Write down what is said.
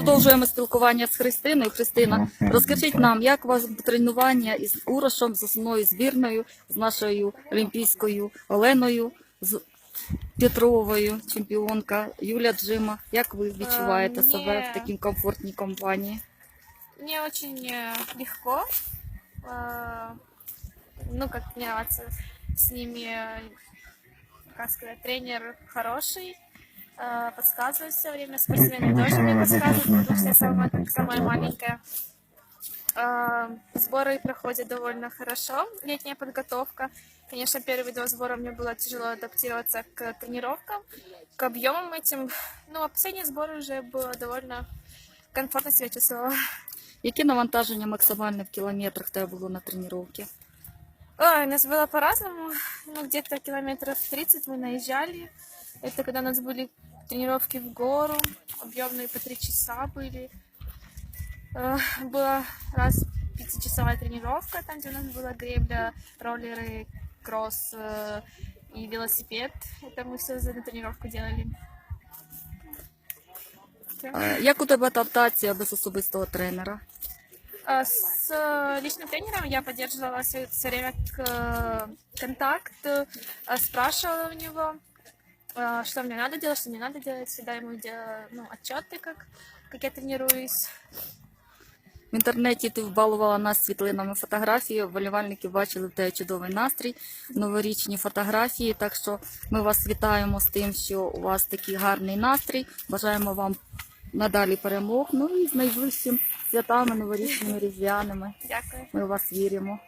Продовжуємо спілкування з Христиною. Христина, розкажіть нам, як у вас тренування із Урошем, з основною збірною, з нашою олімпійською Оленою, з Петровою, чемпіонка Юля Джима. Як ви відчуваєте Е, себе ні. в такій комфортній компанії? Мне очень э, легко, э, ну, как тренироваться с ними, э, как сказать, тренер хороший, Э, подсказывает все время, спортсмены тоже мне подсказывают, потому что я самая, самая маленькая. Э, Сборы проходят довольно хорошо, летняя подготовка. Конечно, первые два сбора мне было тяжело адаптироваться к тренировкам, к объемам этим, ну, а последние сборы уже было довольно комфортно себя чувствовала. Які навантаження максимальне в кілометрах в тебе було на тренування? Ой, у нас было по-разному. Ну, где-то километров 30 мы наезжали. Это когда у нас были тренировки в гору, объемные по 3 часа были. Э, Была раз пятичасовая тренировка, там, где у нас была гребля, роллеры, кросс э, и велосипед. Это мы все за эту тренировку делали. Всё. Е, Як у тебе адаптація без особистого тренера? А С э, личным тренером я поддерживала все, время к- контакт, э, спрашивала у него, э, что мне надо делать, что не надо делать. Всегда ему делала ну, отчеты, как, как я тренируюсь. В інтернеті ти вбалувала нас світлинами фотографії. Вболівальники бачили в тебе чудовий настрій, новорічні фотографії. Так що ми вас вітаємо з тим, що у вас такий гарний настрій. Бажаємо вам надалі перемог. Ну і з найближчим святами новорічними різдвяними. Дякую. Ми у вас віримо.